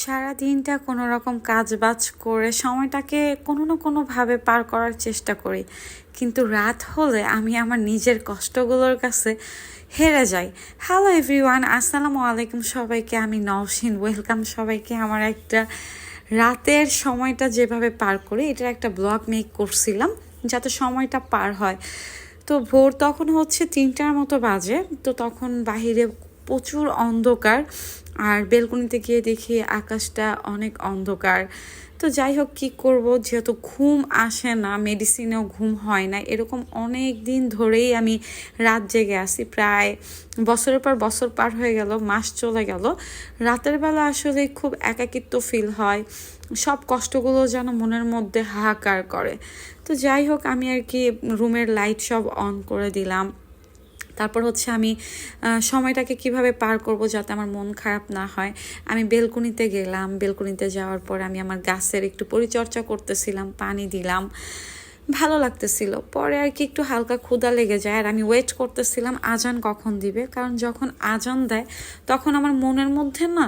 সারা দিনটা কোনো রকম কাজ বাজ করে সময়টাকে কোনো না কোনোভাবে পার করার চেষ্টা করি। কিন্তু রাত হলে আমি আমার নিজের কষ্টগুলোর কাছে হেরে যাই। হ্যালো এভরিওয়ান আসসালামু আলাইকুম সবাইকে, আমি নওশিন। ওয়েলকাম সবাইকে আমার একটা রাতের সময়টা যেভাবে পার করি, এটার একটা ব্লগ মেক করছিলাম যাতে সময়টা পার হয়। তো ভোর তখন হচ্ছে তিনটার মতো বাজে, তো তখন বাহিরে প্রচুর অন্ধকার। আর বেলকনিতে গিয়ে দেখি আকাশটা অনেক অন্ধকার। তো যাই হোক, কী করব? যেহেতু ঘুম আসে না মেডিসিনেও ঘুম হয় না, এরকম অনেক দিন ধরেই আমি রাত জেগে আসি প্রায় বছরের পর বছর পার হয়ে গেল, মাস চলে গেল। রাতের বেলা আসলে খুব একাকিত্ব ফিল হয়। সব কষ্টগুলো যেন মনের মধ্যে হাহাকার করে। তো যাই হোক, আমি আর কি রুমের লাইট সব অন করে দিলাম। তারপর হচ্ছে আমি সময়টাকে কীভাবে পার করব যাতে আমার মন খারাপ না হয়। আমি বেলকুনিতে গেলাম, বেলকুনিতে যাওয়ার পর আমি আমার গাছের একটু পরিচর্যা করতেছিলাম, পানি দিলাম, ভালো লাগতেছিল। পরে আর কি একটু হালকা ক্ষুদা লেগে যায় আর আমি ওয়েট করতেছিলাম, আজান কখন দিবে? কারণ যখন আজান দেয়, তখন আমার মনের মধ্যে না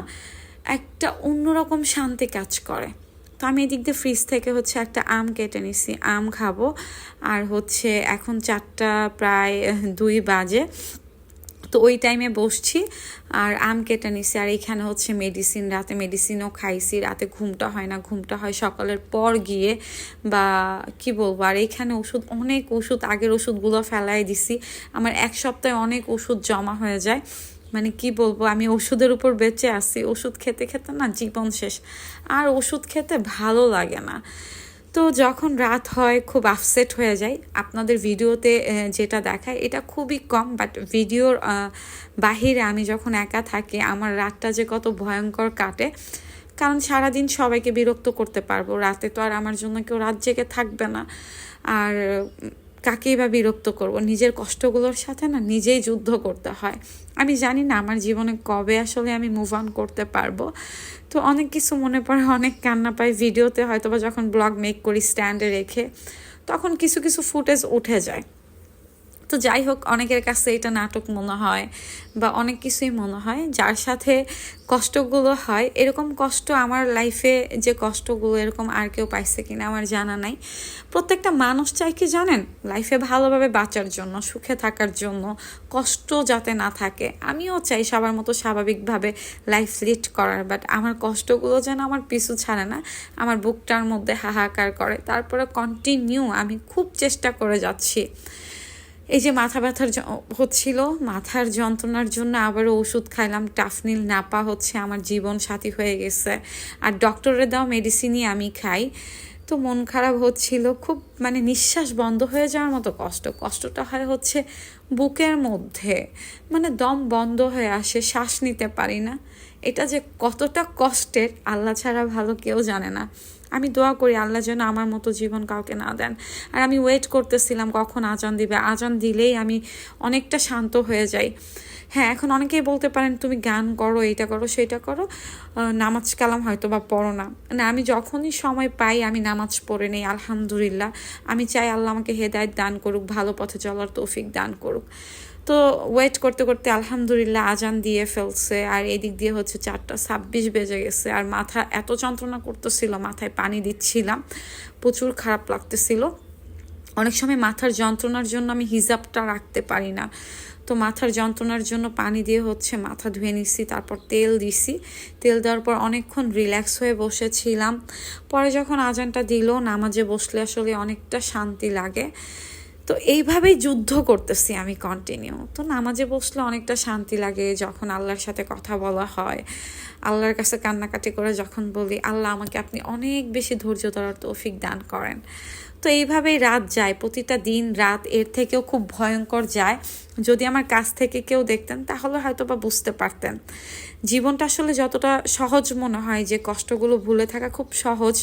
একটা অন্যরকম শান্তি কাজ করে। তো আমি এদিক দিয়ে ফ্রিজ থেকে হচ্ছে একটা আম কেটে নিছি, আম খাব। আর হচ্ছে এখন চারটা প্রায় দুই বাজে। তো ওই টাইমে বসছি, আর আম কেটে নিছি। আর এখানে হচ্ছে মেডিসিন রাতে মেডিসিনও খাইছি। রাতে ঘুমটা হয় না, ঘুমটা হয় সকালের পর গিয়ে বা কি বলব? আর এখানে ওষুধ, অনেক ওষুধ, আগের ওষুধগুলো ফেলাই দিছি। আমার এক সপ্তাহে অনেক ওষুধ জমা হয়ে যায়। মানে কি বলব, আমি ওষুধের উপর বেঁচে আছি। ওষুধ খেতে খেতে না জীবন শেষ। আর ওষুধ খেতে ভালো লাগে না। তো যখন রাত হয়, খুব আপসেট হয়ে যায় আপনাদের ভিডিওতে যেটা দেখায়, এটা খুবই কম বাট ভিডিওর বাহিরে আমি যখন একা থাকি, আমার রাতটা যে কত ভয়ঙ্কর কাটে। কারণ সারাদিন সবাইকে বিরক্ত করতে পারব। রাতে তো আর আমার জন্য কেউ রাত জেগে থাকবে না। আর কাকেই বা বিরক্ত করব? নিজের কষ্টগুলোর সাথে না নিজেই যুদ্ধ করতে হয়। আমি জানি না আমার জীবনে কবে আসলে আমি মুভ অন করতে পারব। তো অনেক কিছু মনে পড়ে, অনেক কান্না পাই। ভিডিওতে হয়তো বা যখন ব্লগ মেক করি স্ট্যান্ডে রেখে, তখন কিছু কিছু ফুটেজ উঠে যায়। তো যাই হোক, অনেকের কাছে এটা নাটক মনে হয় বা অনেক কিছুই মনে হয়। যার সাথে কষ্টগুলো হয়, এরকম কষ্ট আমার লাইফে যে কষ্টগুলো এরকম আর কেউ পাইছে কিনা আমার জানা নাই। প্রত্যেকটা মানুষ চাই কি জানেন? লাইফে ভালোভাবে বাঁচার জন্য, সুখে থাকার জন্য, কষ্ট যাতে না থাকে। আমিও চাই সবার মতো স্বাভাবিকভাবে লাইফ লিড করার বাট আমার কষ্টগুলো যেন আমার পিছু ছাড়ে না, আমার বুকটার মধ্যে হাহাকার করে। তারপরে কন্টিনিউ আমি খুব চেষ্টা করে যাচ্ছি। এই যে মাথা ব্যথার হচ্ছিল, মাথার যন্ত্রণার জন্য আবারও ওষুধ খাইলাম, টাফনিল নাপা হচ্ছে, আমার জীবন সাথী হয়ে গেছে। আর ডক্টরের দেওয়া মেডিসিনই আমি খাই। তো মন খারাপ হচ্ছিল, খুব মানে নিঃশ্বাস বন্ধ হয়ে যাওয়ার মতো কষ্ট। কষ্টটা হয় হচ্ছে বুকের মধ্যে মানে দম বন্ধ হয়ে আসে, শ্বাস নিতে পারি না। এটা যে কতটা কষ্টের, আল্লাহ ছাড়া ভালো কেউ জানে না। আমি দোয়া করি আল্লাহ যেন আমার মতো জীবন কাউকে না দেন। আর আমি ওয়েট করতেছিলাম কখন আজান দিবে। আজান দিলেই আমি অনেকটা শান্ত হয়ে যাই। হ্যাঁ এখন অনেকেই বলতে পারেন, তুমি গান করো, এইটা করো, সেইটা করো। নামাজ কালাম হয়তো বা পড়ো না। না, আমি যখনই সময় পাই, আমি নামাজ পড়ে নেই, আলহামদুলিল্লাহ। আমি চাই আল্লাহ আমাকে হেদায়ত দান করুক, ভালো পথে চলার তৌফিক দান করুক। তো ওয়েট করতে করতে আলহামদুলিল্লাহ আজান দিয়ে ফেলছে, আর এদিক দিয়ে হচ্ছে চারটা ছাব্বিশ বেজে গেছে, আর মাথা এত যন্ত্রণা করতেছিল, মাথায় পানি দিচ্ছিলাম। প্রচুর খারাপ লাগতেছিল। অনেক সময় মাথার যন্ত্রণার জন্য আমি হিজাবটা রাখতে পারি না। তো মাথার যন্ত্রণার জন্য পানি দিয়ে হচ্ছে মাথা ধুয়ে নিছি, তারপর তেল দিছি। তেল দেওয়ার পর অনেকক্ষণ রিল্যাক্স হয়ে বসেছিলাম। পরে যখন আজানটা দিল, নামাজে বসলে আসলে অনেকটা শান্তি লাগে। তো এইভাবেই যুদ্ধ করতেছি আমি কন্টিনিউ তো নামাজে বসলে অনেকটা শান্তি লাগে যখন আল্লাহর সাথে কথা বলা হয়। আল্লাহর কাছে কান্নাকাটি করে যখন বলি, আল্লাহ, আমাকে আপনি অনেক বেশি ধৈর্য ধরার তৌফিক দান করেন। তো এইভাবেই রাত যায়, প্রতিটা দিন রাত এর থেকেও খুব ভয়ঙ্কর যায়। যদি আমার কাছ থেকে কেউ দেখতেন, তাহলে হয়তো বা বুঝতে পারতেন। জীবনটা আসলে যতটা সহজ মনে হয় যে কষ্টগুলো ভুলে থাকা খুব সহজ।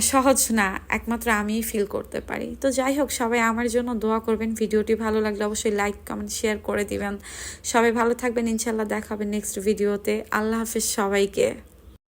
সহজ না, একমাত্র আমি ফিল করতে পারি। তো যাই হোক, সবাই আমার জন্য দোয়া করবেন। ভিডিওটি ভালো লাগলে অবশ্যই লাইক কমেন্ট শেয়ার করে দিবেন। সবাই ভালো থাকবেন। ইনশাল্লাহ দেখাবেন নেক্সট ভিডিওতে আল্লাহ হাফিজ সবাইকে।